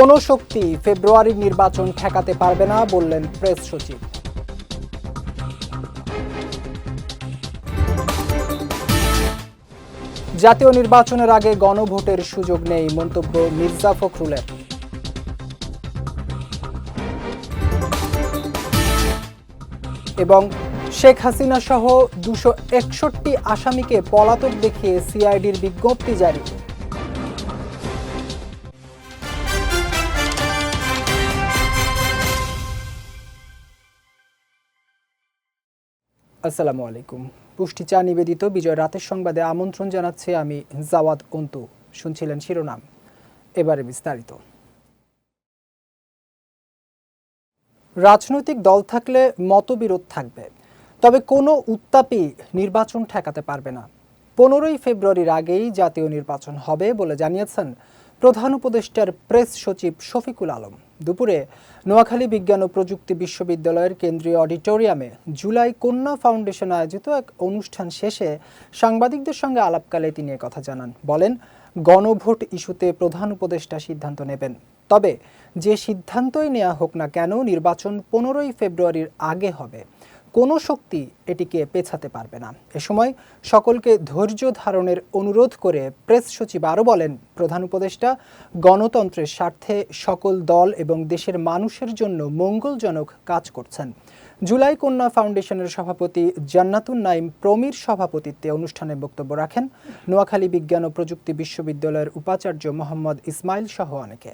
কোনো শক্তি ফেব্রুয়ারির নির্বাচন ঠেকাতে পারবে না বললেন প্রেস সচিব। জাতীয় নির্বাচনের আগে গণভোটের সুযোগ নেই মন্তব্য মির্জা ফখরুলের। এবং শেখ হাসিনা সহ দুশো একষট্টি আসামিকে পলাতক দেখিয়ে সিআইডির বিজ্ঞপ্তি জারি। আসসালামু আলাইকুম। পুষ্টি চা নিবেদিত বিজয় রাতের সংবাদে আমন্ত্রণ জানাচ্ছে আমি জাওয়াদ অন্তু। শুনছিলেন শিরোনাম। এবারে বিস্তারিত। রাজনৈতিক দল থাকলে মতবিরোধ থাকবে, তবে কোনো উত্তাপই নির্বাচন ঠেকাতে পারবে না। পনেরোই ফেব্রুয়ারির আগেই জাতীয় নির্বাচন হবে বলে জানিয়েছেন প্রধান উপদেষ্টার প্রেস সচিব শফিকুল আলম। দুপুরে নোয়াখালী বিজ্ঞান ও প্রযুক্তি বিশ্ববিদ্যালয়ের কেন্দ্রীয় অডিটোরিয়ামে জুলাই কন্যা ফাউন্ডেশন আয়োজিত এক অনুষ্ঠান শেষে সাংবাদিকদের সঙ্গে আলাপকালে তিনি কথা জানান। বলেন, গণভোট ইস্যুতে প্রধান উপদেষ্টা সিদ্ধান্ত নেবেন। তবে যে সিদ্ধান্তই নেওয়া হোক না কেন, নির্বাচন পনেরোই ফেব্রুয়ারির আগে হবে। কোনো শক্তি এটিকে পেছাতে পারবে না। এ সময় সকলকে ধৈর্য ধারণের অনুরোধ করে প্রেস সচিব আরও বলেন, প্রধান উপদেষ্টা, গণতন্ত্রের স্বার্থে সকল দল এবং দেশের মানুষের জন্য মঙ্গলজনক কাজ করছেন। জুলাই কন্যা ফাউন্ডেশনের সভাপতি জান্নাতুন নাইম প্রমীর সভাপতিত্বে অনুষ্ঠানে বক্তব্য রাখেন। নোয়াখালী বিজ্ঞান ও প্রযুক্তি বিশ্ববিদ্যালয়ের উপাচার্য মোহাম্মদ ইসমাইল সহ অনেকে।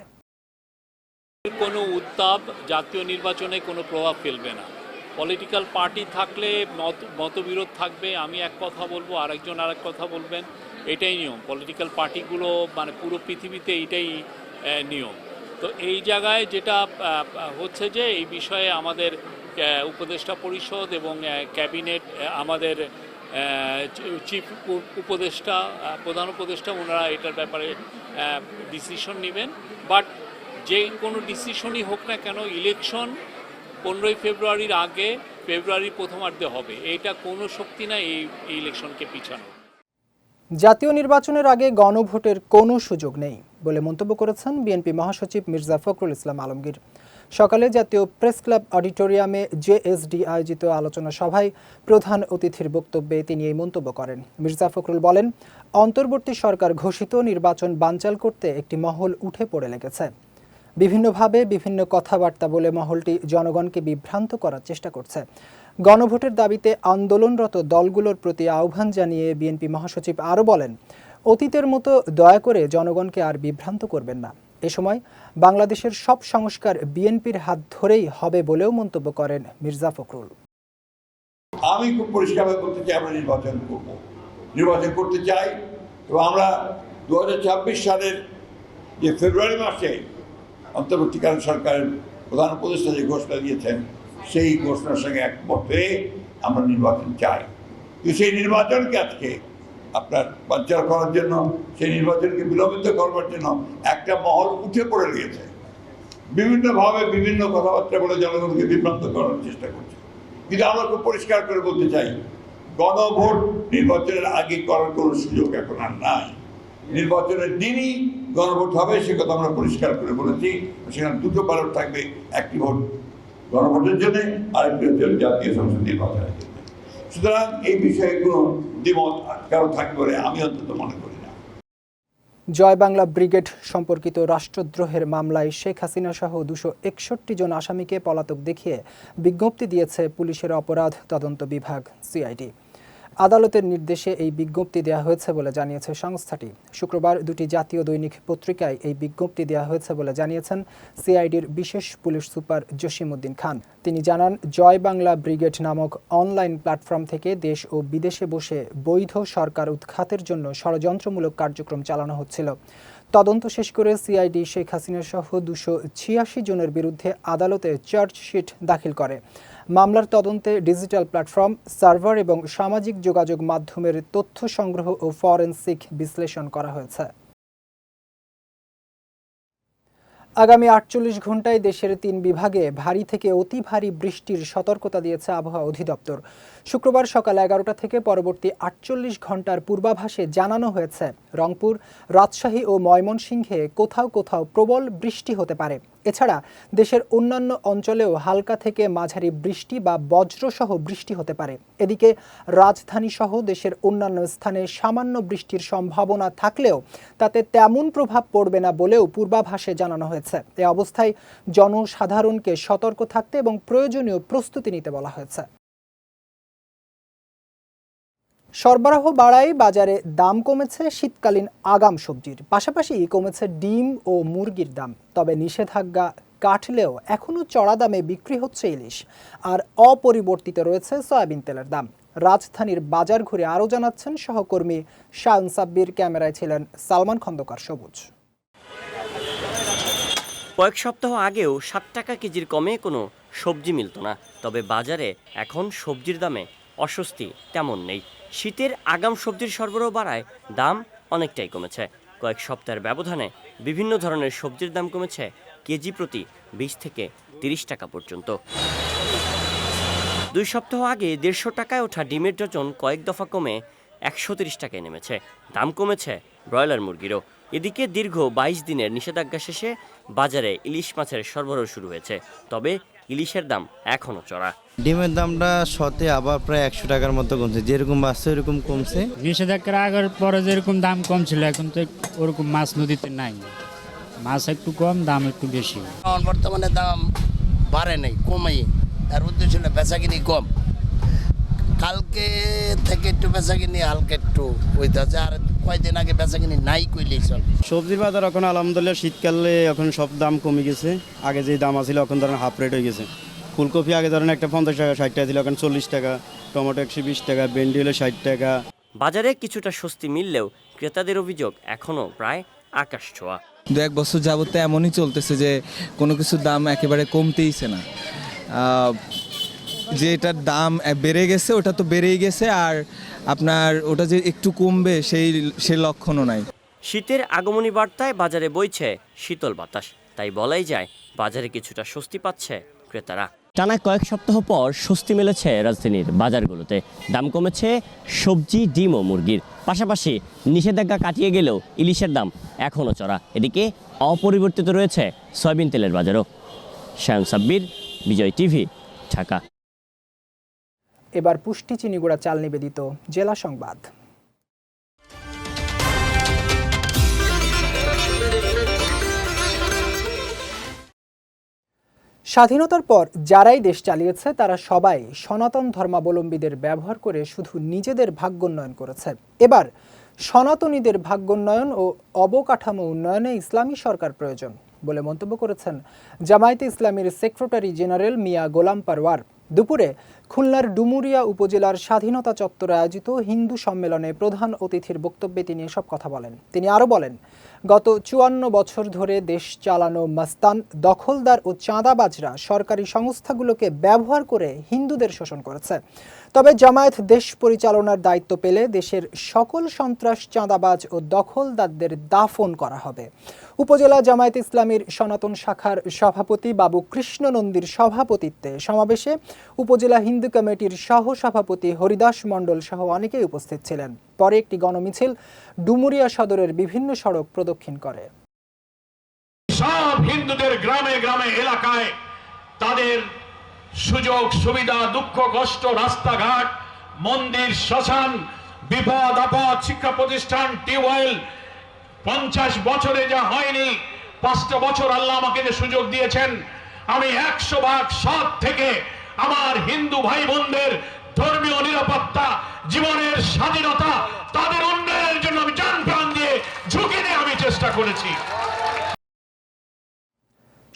কোনো উত্তাপ জাতীয় নির্বাচনে কোনো প্রভাব ফেলবে না। পলিটিক্যাল পার্টি থাকলে মত, মতবিরোধ থাকবে, আমি এক কথা বলব, আরেকজন আরেক কথা বলবেন, এটাই নিয়ম। পলিটিক্যাল পার্টিগুলো মানে পুরো পৃথিবীতে এইটাই নিয়ম। তো এই জায়গায় যেটা হচ্ছে যে এই বিষয়ে আমাদের উপদেষ্টা পরিষদ এবং ক্যাবিনেট আমাদের চিফ উপদেষ্টা প্রধান উপদেষ্টা, ওনারা এটার ব্যাপারে ডিসিশন নেবেন। বাট যে কোনো ডিসিশনই হোক না কেন ইলেকশন পনেরোই ফেব্রুয়ারির আগে ফেব্রুয়ারির প্রথমার্ধে হবে। এটা কোনো শক্তি না এই ইলেকশনকে পিছানো জাতীয় নির্বাচনের আগে গণভোটের কোনো সুযোগ নেই বলে মন্তব্য করেছেন বিএনপি মহাসচিব মির্জা ফখরুল ইসলাম আলমগীর। সকালে জাতীয় প্রেস ক্লাব অডিটোরিয়ামে জেএসডি আয়োজিত আলোচনা সভায় প্রধান অতিথির বক্তব্যে তিনি এই মন্তব্য করেন। মির্জা ফখরুল বলেন, অন্তর্বর্তী সরকার ঘোষিত নির্বাচন বানচাল করতে একটি মহল উঠে পড়ে লেগেছে। বিভিন্নভাবে বিভিন্ন কথাবার্তা বলে মহলটি জনগণকে বিভ্রান্ত করার চেষ্টা করছে। গণভোটের দাবিতে আন্দোলনরত দলগুলোর প্রতি আহ্বান জানিয়ে বিএনপি মহাসচিব আরও বলেন, অতীতের মতো দয়া করে জনগণকে আর বিভ্রান্ত করবেন না। এ সময় বাংলাদেশের সব সংস্কার বিএনপির হাত ধরেই হবে বলেও মন্তব্য করেন মির্জা ফখরুল। আমি খুব পরিষ্কারভাবে বলতে চাই, আমরা নির্বাচন করব। নির্বাচন করতে চাই এবং আমরা দু সালের যে ফেব্রুয়ারি মাসে অন্তর্বর্তীকালীন সরকারের প্রধান উপদেষ্টা যে ঘোষণা দিয়েছেন, সেই ঘোষণার সঙ্গে একমত হয়ে আমরা নির্বাচন চাই। কিন্তু সেই নির্বাচনকে আজকে আপনার বাঞ্চার করার জন্য, সেই নির্বাচনকে বিলম্বিত করবার জন্য একটা মহল উঠে পড়ে গিয়েছে। বিভিন্নভাবে বিভিন্ন কথাবার্তা বলে জনগণকে বিভ্রান্ত করার চেষ্টা করছে। কিন্তু আমরা খুব পরিষ্কার করে বলতে চাই, গণভোট নির্বাচনের আগে করার কোনো সুযোগ এখন আর নাই। নির্বাচনের দিনই গণভোট হবে, সে কথা আমরা পরিষ্কার করে বলেছি। সেখানে দুটো ব্যালট থাকবে, একটি ভোট গণভোটের জন্য, আরেকটি হচ্ছে জাতীয় সংসদ নির্বাচনের জন্য। সুতরাং এই বিষয়ে কোনো দ্বিমত কারও থাকবে বলে আমি অন্তত মনে করি জয় বাংলা ব্রিগেড সম্পর্কিত রাষ্ট্রদ্রোহের মামলায় শেখ হাসিনা সহ দুশো একষট্টি জন আসামিকে পলাতক দেখিয়ে বিজ্ঞপ্তি দিয়েছে পুলিশের অপরাধ তদন্ত বিভাগ সিআইডি আদালতের নির্দেশে এই বিজ্ঞপ্তি দেওয়া হয়েছে বলে জানিয়েছে সংস্থাটি। শুক্রবার দুটি জাতীয় দৈনিক পত্রিকায় এই বিজ্ঞপ্তি দেওয়া হয়েছে বলে জানিয়েছেন সিআইডির বিশেষ পুলিশ সুপার জসিমউদ্দিন খান। তিনি জানান, জয় বাংলা ব্রিগেড নামক অনলাইন প্ল্যাটফর্ম থেকে দেশ ও বিদেশে বসে বৈধ সরকার উৎখাতের জন্য ষড়যন্ত্রমূলক কার্যক্রম চালানো হচ্ছিল। তদন্ত শেষ করে সিআইডি শেখ হাসিনা সহ দুশো ছিয়াশি জনের বিরুদ্ধে আদালতে চার্জশিট দাখিল করে। মামলার তদন্তে ডিজিটাল প্ল্যাটফর্ম, সার্ভার এবং সামাজিক যোগাযোগ মাধ্যমের তথ্য সংগ্রহ ও ফরেন্সিক বিশ্লেষণ করা হয়েছে। আগামী আটচল্লিশ ঘন্টায় দেশের তিন বিভাগে ভারী থেকে অতি ভারী বৃষ্টির সতর্কতা দিয়েছে আবহাওয়া অধিদপ্তর। শুক্রবার সকাল এগারোটা থেকে পরবর্তী আটচল্লিশ ঘণ্টার পূর্বাভাসে জানানো হয়েছে, রংপুর, রাজশাহী ও ময়মনসিংহে কোথাও কোথাও প্রবল বৃষ্টি হতে পারে। এছাড়া দেশের অন্যান্য অঞ্চলেও হালকা থেকে মাঝারি বৃষ্টি বা বজ্রসহ বৃষ্টি হতে পারে। এদিকে রাজধানী সহ দেশের অন্যান্য স্থানে সামান্য বৃষ্টির সম্ভাবনা থাকলেও তাতে তেমন প্রভাব পড়বে না বলেও পূর্বাভাসে জানানো হয়েছে। এ অবস্থায় জনসাধারণকে সতর্ক থাকতে এবং প্রয়োজনীয় প্রস্তুতি নিতে বলা হয়েছে। সরবরাহ বাড়ায় বাজারে দাম কমেছে শীতকালীন আগাম সবজির, পাশাপাশি কমেছে ডিম ও মুরগির দাম। তবে নিষেধাজ্ঞা কাটলেও এখনও চড়া দামে বিক্রি হচ্ছে ইলিশ, আর অপরিবর্তিত রয়েছে সয়াবিন তেলের দাম। রাজধানীর বাজার ঘুরে আরও জানাচ্ছেন সহকর্মী শায়ন সাব্বির, ক্যামেরায় ছিলেন সালমান খন্দকার, সবুজ। কয়েক সপ্তাহ আগেও ষাট টাকা কেজির কমে কোনো সবজি মিলত না, তবে বাজারে এখন সবজির দামে অস্বস্তি তেমন নেই। শীতের আগাম সবজির সরবরাহ বাড়ায় দাম অনেকটাই কমেছে। কয়েক সপ্তাহের ব্যবধানে বিভিন্ন ধরনের সবজির দাম কমেছে কেজি প্রতি বিশ থেকে তিরিশ টাকা পর্যন্ত। দুই সপ্তাহ আগে দেড়শো টাকায় ওঠা ডিমের ডজন কয়েক দফা কমে একশো তিরিশ টাকায় নেমেছে। দাম কমেছে ব্রয়লার মুরগিরও। এদিকে দীর্ঘ বাইশ দিনের নিষেধাজ্ঞা শেষে বাজারে ইলিশ মাছের সরবরাহ শুরু হয়েছে। তবে ইলিশের দাম এখনও চড়া। ডিমের দামটা শতে আবার প্রায় একশো টাকার মতো কমছে। যেরকম বাড়ছে ওরকম কমছে। নিষেধাজ্ঞার আগের পরে যেরকম দাম কম ছিল এখন তো ওরকম মাছ নদীতে নাই। মাছ একটু কম দাম একটু বেশি। এখন বর্তমানে দাম বাড়ে নাই কমেই তার উদ্দেশ্য হলো বেচা কিনি কম। কালকে থেকে একটু বেচা কিনি হালকা একটু আছে আর কয়দিন আগে বেচা কিনি নাই কইলেই চল। সবজির বাজার এখন আলহামদুলিল্লাহ শীতকালে এখন সব দাম কমে গেছে। আগে যে দাম আছিল এখন ধরেন হাফ রেট হয়ে গেছে। ফুলকপি আগে ধরেন একটা পঞ্চাশ টাকা ষাট টাকা ছিল এখন চল্লিশ টাকা। টমেটো একশো বিশ টাকা ভেন্ডি হলো ষাট টাকা। বাজারে কিছুটা স্বস্তি মিললেও ক্রেতাদের অভিযোগ এখনও প্রায় আকাশ ছোঁয়া। দু এক বছর যাবত এমনই চলতেছে যে কোনো কিছুর দাম একেবারে কমতেইছে না। আহ, যে এটার দাম বেড়ে গেছে ওটা তো বেড়েই গেছে আর আপনার ওটা যে একটু কমবে সেই সে লক্ষণও নাই। শীতের আগমনী বার্তায় বাজারে বইছে শীতল বাতাস। তাই বলাই যায় বাজারে কিছুটা স্বস্তি পাচ্ছে ক্রেতারা। টানা কয়েক সপ্তাহ পর স্বস্তি মিলেছে রাজধানীর বাজারগুলোতে। দাম কমেছে সবজি ডিম ও মুরগির। পাশাপাশি নিষেধাজ্ঞা কাটিয়ে গেলেও ইলিশের দাম এখনও চড়া। এদিকে অপরিবর্তিত রয়েছে সয়াবিন তেলের বাজারও। শায়ন সাব্বির বিজয় টিভি ঢাকা। এবার পুষ্টি চিনিগুড়া চাল নিবেদিত জেলা সংবাদ। স্বাধীনতার পর যারাই দেশ চালিয়েছে, তারা সবাই সনাতন ধর্মাবলম্বীদের ব্যবহার করে শুধু নিজেদের ভাগ্যোন্নয়ন করেছে। এবার সনাতনীদের ভাগ্যোন্নয়ন ও অবকাঠামো উন্নয়নে ইসলামী সরকার প্রয়োজন বলে মন্তব্য করেছেন জামায়াতে ইসলামীর সেক্রেটারি জেনারেল মিয়া গোলাম পারওয়ার। দুপুরে খুলনার ডুমুরিয়া উপজেলার স্বাধীনতা চত্বরে আয়োজিত হিন্দু সম্মেলনে প্রধান অতিথির বক্তব্যে তিনি এসব কথা বলেন। তিনি আরও বলেন, গত চুয়ান্ন বছর ধরে দেশ চালানো মাস্তান, দখলদার ও চাঁদাবাজরা সরকারি সংস্থাগুলোকে ব্যবহার করে হিন্দুদের শোষণ করেছে। তবে জামায়াত দেশ পরিচালনার দায়িত্ব পেলে দেশের সকল সন্ত্রাস, চাঁদাবাজ ও দখলদারদের দাফন করা হবে। উপজেলা জামায়াত ইসলামীর সনাতন শাখার সভাপতি বাবু কৃষ্ণ নন্দীর সভাপতিত্বে সমাবেশে উপজেলা হিন্দু কমিটির সহ সভাপতি হরিদাস মণ্ডল সহ অনেকেই উপস্থিত ছিলেন। পরে একটি গণমিছিল ডুমুরিয়া সদরের বিভিন্ন সড়ক প্রদক্ষিণ করে। সব হিন্দুদের গ্রামে গ্রামে এলাকায় তাদের সুযোগ, সুবিধা, দুঃখ, কষ্ট, রাস্তাঘাট, মন্দির, শ্মশান, বিপদ, আপদ, শিক্ষা প্রতিষ্ঠান, টিউবওয়েল, পঞ্চাশ বছরে যা হয়নি, পাঁচটা বছর আল্লাহ আমাকে যে সুযোগ দিয়েছেন, আমি একশো ভাগ সাত থেকে আমার হিন্দু ভাই বোনদের ধর্মীয় নিরাপত্তা, জীবনের স্বাধীনতা, তাদের উন্নয়নের জন্য আমি প্রাণ দিয়ে ঝুঁকি নিয়ে আমি চেষ্টা করেছি।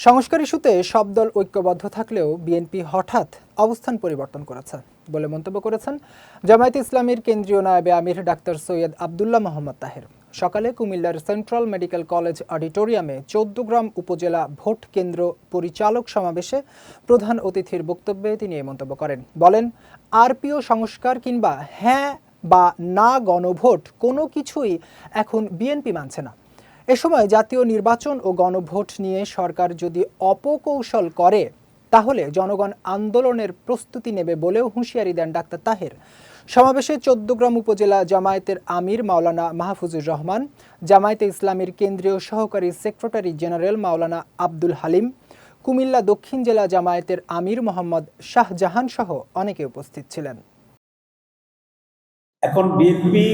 সংস্কার ইস্যুতে সব দল ঐক্যবদ্ধ থাকলেও বিএনপি হঠাৎ অবস্থান পরিবর্তন করেছে বলে মন্তব্য করেছেন জামায়াত ইসলামীর কেন্দ্রীয় নায়েবে আমির ডাক্তার সৈয়দ আবদুল্লাহ মোহাম্মদ তাহের। সকালে কুমিল্লার সেন্ট্রাল মেডিকেল কলেজ অডিটোরিয়ামে চৌদ্দগ্রাম উপজেলা ভোট কেন্দ্র পরিচালক সমাবেশে প্রধান অতিথির বক্তব্যে তিনি এই মন্তব্য করেন। বলেন, আরপিও সংস্কার কিংবা হ্যাঁ বা না গণভোট কোনো কিছুই এখন বিএনপি মানছে না। এ সময় জাতীয় নির্বাচন ও গণভোট নিয়ে সরকার যদি অপকৌশল করে, তাহলে জনগণ আন্দোলনের প্রস্তুতি নেবে বলেও হুঁশিয়ারি দেন ডাক্তার তাহের। সমাবেশে চোদ্দগ্রাম উপজেলা জামায়াতের আমির মাওলানা মাহফুজুর রহমান, জামায়াতে ইসলামীর কেন্দ্রীয় সহকারী সেক্রেটারি জেনারেল মাওলানা আব্দুল হালিম, কুমিল্লা দক্ষিণ জেলা জামায়াতের আমির মোহাম্মদ শাহজাহান সহ অনেকে উপস্থিত ছিলেন। এখন বিএনপি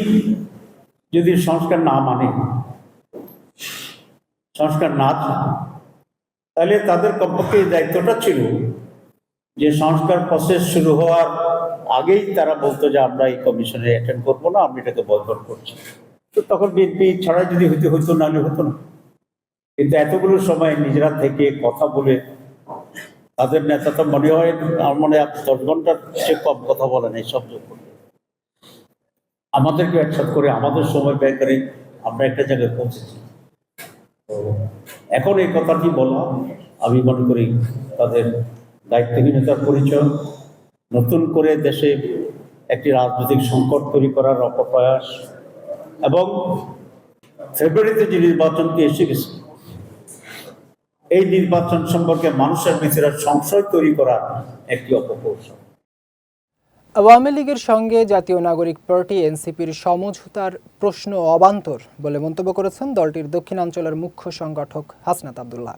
যদি সংস্কার না মানে সংস্কার না চায়, তাহলে তাদের কমপক্ষে এই দায়িত্বটা ছিল যে সংস্কার প্রসেস শুরু হওয়ার আগেই তারা বলতো যে আমরা এই কমিশনে অ্যাটেন্ড করব না আমি এটাকে বয়কট করছি। তো তখন বিএনপি ছাড়াই যদি হইতে হতো নাহলে হতো না। কিন্তু এতগুলো সময় নিজেরা থেকে কথা বলে তাদের নেতা তো মনে হয় আমার মনে হয় দশ ঘণ্টার সে কম কথা বলেন এই সব। আমাদেরকে একসাথ করে আমাদের সময় ব্যয় করে আমরা একটা জায়গায় পৌঁছেছি। এখন এই কথাটি বলা, আমি মনে করি তাদের দায়িত্বহীনতার পরিচয়, নতুন করে দেশে একটি রাজনৈতিক সংকট তৈরি করার অপপ্রয়াস, এবং ফেব্রুয়ারিতে যে নির্বাচনটি এসে গেছে, এই নির্বাচন সম্পর্কে মানুষের ভিতরে সংশয় তৈরি করার একটি অপকৌশল। আওয়ামী লীগের সঙ্গে জাতীয় নাগরিক পার্টি, এনসিপির সমঝোতার প্রশ্ন অবান্তর বলে মন্তব্য করেছেন দলটির দক্ষিণাঞ্চলের মুখ্য সংগঠক হাসনাত আবদুল্লাহ।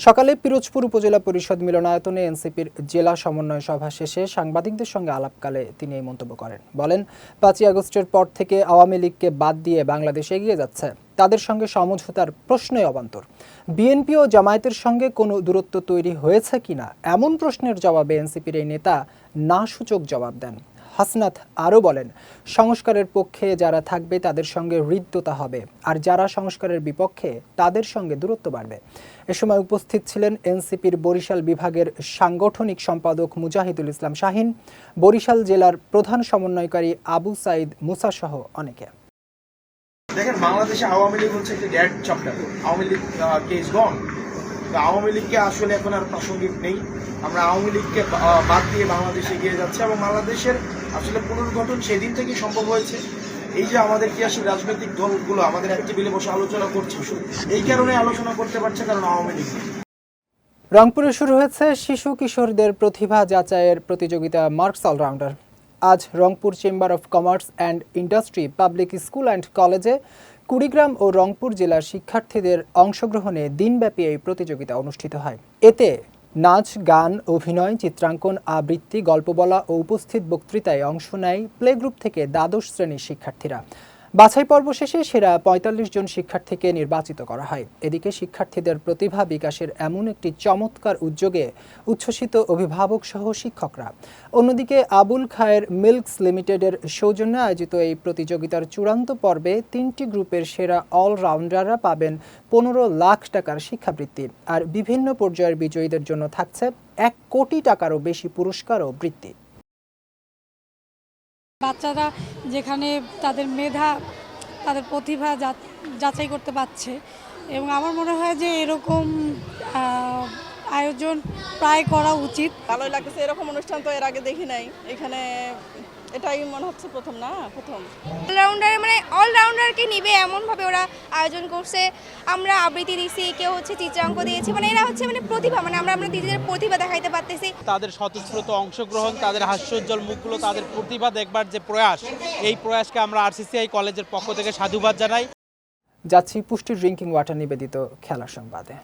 সকালে পিরোজপুর উপজেলা পরিষদ মিলনায়তনে এনসিপির জেলা সমন্বয় সভা শেষে সাংবাদিকদের সঙ্গে আলাপকালে তিনি এই মন্তব্য করেন। বলেন, পাঁচই আগস্টের পর থেকে আওয়ামী লীগকে বাদ দিয়ে বাংলাদেশ এগিয়ে যাচ্ছে। তাদের সঙ্গে সমঝোতার প্রশ্নই অবান্তর। বিএনপি ও জামায়াতের সঙ্গে কোনো দূরত্ব তৈরি হয়েছে কিনা? এমন প্রশ্নের জবাবে এনসিপির এই নেতা না সূচক জবাব দেন। হাসনাথ আরও বলেন, সংস্কারের পক্ষে যারা থাকবে তাদের সঙ্গে হৃদ্যতা হবে, আর যারা সংস্কারের বিপক্ষে তাদের সঙ্গে দূরত্ব বাড়বে। এ সময় উপস্থিত ছিলেন এনসিপির বরিশাল বিভাগের সাংগঠনিক সম্পাদক মুজাহিদুল ইসলাম শাহিন, বরিশাল জেলার প্রধান সমন্বয়কারী আবু সাইদ মুসাসহ অনেকে। দেখেন, বাংলাদেশে আওয়ামী লীগ হচ্ছে একটি dead chapter Awami League case gone Awami লীগকে আসলে এখন আর প্রাসঙ্গিক নেই। আমরা আওয়ামী লীগকে বাদ দিয়ে বাংলাদেশে এগিয়ে যাচ্ছে এবং বাংলাদেশের আসলে পুনর্গঠন সেদিন থেকেই সম্ভব হয়েছে। এই যে আমাদের ক্রিয়াশীল রাজনৈতিক দলগুলো আমাদের এক টেবিলে বসে আলোচনা করছে, এই কারণে আলোচনা করতে পারছে কারণ আওয়ামী লীগ রংপুরে শুরু হয়েছে শিশু কিশোরদের প্রতিভা যাচাইয়ের প্রতিযোগিতা মার্কস অলরাউন্ডার। আজ Rangpur chamber of commerce and industry public school and কলেজে কুড়িগ্রাম ও রংপুর জেলার শিক্ষার্থীদের অংশগ্রহণে দিনব্যাপী এই প্রতিযোগিতা অনুষ্ঠিত হয়। এতে নাচ, গান, অভিনয়, চিত্রাঙ্কন, আবৃত্তি, গল্প বলা ও উপস্থিত বক্তৃতায় অংশ নেয় প্লে গ্রুপ থেকে দ্বাদশ শ্রেণির শিক্ষার্থীরা। বাছাই পর্ব শেষে সেরা পঁয়তাল্লিশ জন শিক্ষার্থীকে নির্বাচিত করা হয়। এদিকে শিক্ষার্থীদের প্রতিভা বিকাশের এমন একটি চমৎকার উদ্যোগে উচ্ছ্বসিত অভিভাবক সহ শিক্ষকরা। অন্যদিকে আবুল খায়ের মিল্কস লিমিটেডের সৌজন্যে আয়োজিত এই প্রতিযোগিতার চূড়ান্ত পর্বে তিনটি গ্রুপের সেরা অলরাউন্ডাররা পাবেন পনেরো লাখ টাকার শিক্ষাবৃত্তি। আর বিভিন্ন পর্যায়ের বিজয়ীদের জন্য থাকছে এক কোটি টাকারও বেশি পুরস্কার ও বৃত্তি। বাচ্চারা যেখানে তাদের মেধা, তাদের প্রতিভা যাচাই করতে পারছে। এবং আমার মনে হয় যে এরকম আয়োজন প্রায় করা উচিত। ভালোই লাগতেছে, এরকম অনুষ্ঠান তো এর আগে দেখি নাই। এখানে এটাই মনে হচ্ছে প্রথম না? প্রথম। অলরাউন্ডার মানে অলরাউন্ডারকে নিবে এমনভাবে ওরা আয়োজন করছে। আমরা আবৃত্তি দিছি কেউ হচ্ছে চিত্রাঙ্ক দিয়েছে। মানে এরা হচ্ছে মানে প্রতিভা মানে আমরা আমরা নিজেদের প্রতিভা দেখাইতে পারতেছি। তাদের স্বতঃস্ফূর্ত অংশগ্রহণ তাদের হাস্যোজ্জ্বল মুখগুলো তাদের প্রতিভা দেখবার যে প্রয়াস এই প্রয়াসকে আমরা আরসিসিআই কলেজের পক্ষ থেকে সাধুবাদ জানাই। যাচ্ছি পুষ্টির ড্রিঙ্কিং ওয়াটার নিবেদিত খেলার সংবাদে।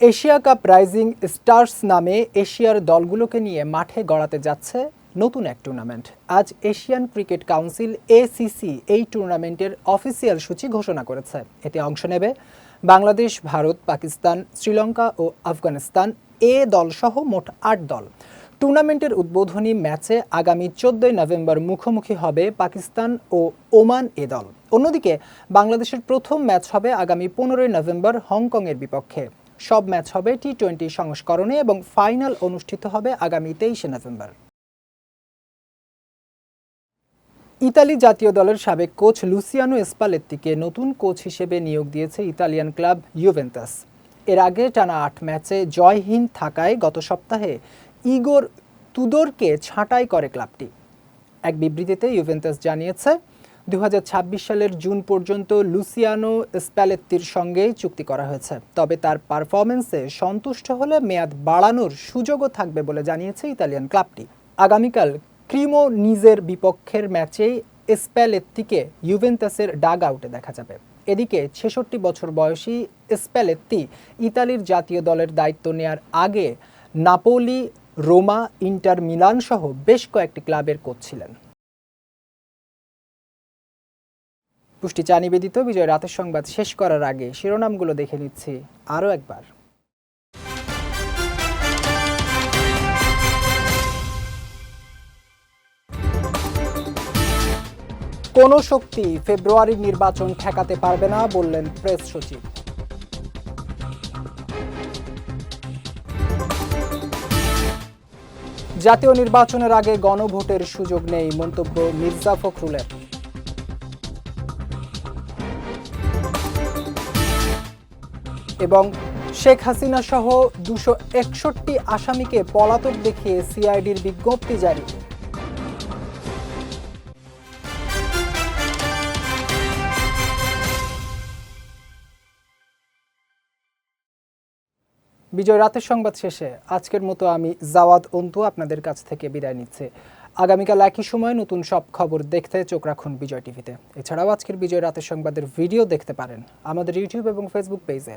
এশিয়া কাপ রাইজিং স্টার্স নামে এশিয়ার দলগুলোকে নিয়ে মাঠে গড়াতে যাচ্ছে নতুন এক টুর্নামেন্ট। আজ এশিয়ান ক্রিকেট কাউন্সিল এসিসি এই টুর্নামেন্টের অফিসিয়াল সূচি ঘোষণা করেছে। এতে অংশ নেবে বাংলাদেশ, ভারত, পাকিস্তান, শ্রীলঙ্কা ও আফগানিস্তান। এ দলসহ মোট আট দল। টুর্নামেন্টের উদ্বোধনী ম্যাচে আগামী চোদ্দই নভেম্বর মুখোমুখি হবে পাকিস্তান ও ওমান এ দল। অন্যদিকে বাংলাদেশের প্রথম ম্যাচ হবে আগামী পনেরোই নভেম্বর হংকংয়ের বিপক্ষে। সব ম্যাচ হবে টি টোয়েন্টি সংস্করণে এবং ফাইনাল অনুষ্ঠিত হবে আগামী তেইশে নভেম্বর। ইতালি জাতীয় দলের সাবেক কোচ লুসিয়ানো এসপালেত্তিকে নতুন কোচ হিসেবে নিয়োগ দিয়েছে ইতালিয়ান ক্লাব ইউভেন্টাস। এর আগে টানা আট ম্যাচে জয়হীন থাকায় গত সপ্তাহে ইগোর তুদোরকে ছাঁটাই করে ক্লাবটি। এক বিবৃতিতে ইউভেন্টাস জানিয়েছে দু হাজার ছাব্বিশ সালের জুন পর্যন্ত লুসিয়ানো স্প্যালেত্তির সঙ্গেই চুক্তি করা হয়েছে। তবে তার পারফরমেন্সে সন্তুষ্ট হলে মেয়াদ বাড়ানোর সুযোগও থাকবে বলে জানিয়েছে ইতালিয়ান ক্লাবটি। আগামীকাল ক্রিমো নিজের বিপক্ষের ম্যাচেই স্প্যালেত্তিকে ইউভেন্টাসের ডাগ আউটে দেখা যাবে। এদিকে ছেষট্টি বছর বয়সী স্প্যালেত্তি ইতালির জাতীয় দলের দায়িত্ব নেয়ার আগে নাপোলি, রোমা, ইন্টার মিলান সহ বেশ কয়েকটি ক্লাবের কোচ ছিলেন। পুষ্টি চা নিবেদিত, বিজয় রাতের সংবাদ শেষ করার আগে শিরোনামগুলো দেখে নিচ্ছি আরও একবার। কোনো শক্তি ফেব্রুয়ারির নির্বাচন ঠেকাতে পারবে না, বললেন প্রেস সচিব। জাতীয় নির্বাচনের আগে গণভোটের সুযোগ নেই, মন্তব্য মির্জা ফখরুলের। এবং শেখ হাসিনা সহ দুশো একষট্টি আসামিকে পলাতক দেখিয়ে সিআইডির বিজ্ঞপ্তি জারি। বিজয়, রাতের সংবাদ শেষে। আজকের মতো আমি জাওয়াদ অন্তু আপনাদের কাছ থেকে বিদায় নিচ্ছি। আগামীকাল একই সময় নতুন সব খবর দেখতে চোখ রাখুন বিজয় টিভিতে। এছাড়াও আজকের বিজয়, রাতের সংবাদের ভিডিও দেখতে পারেন আমাদের ইউটিউব এবং ফেসবুক পেজে।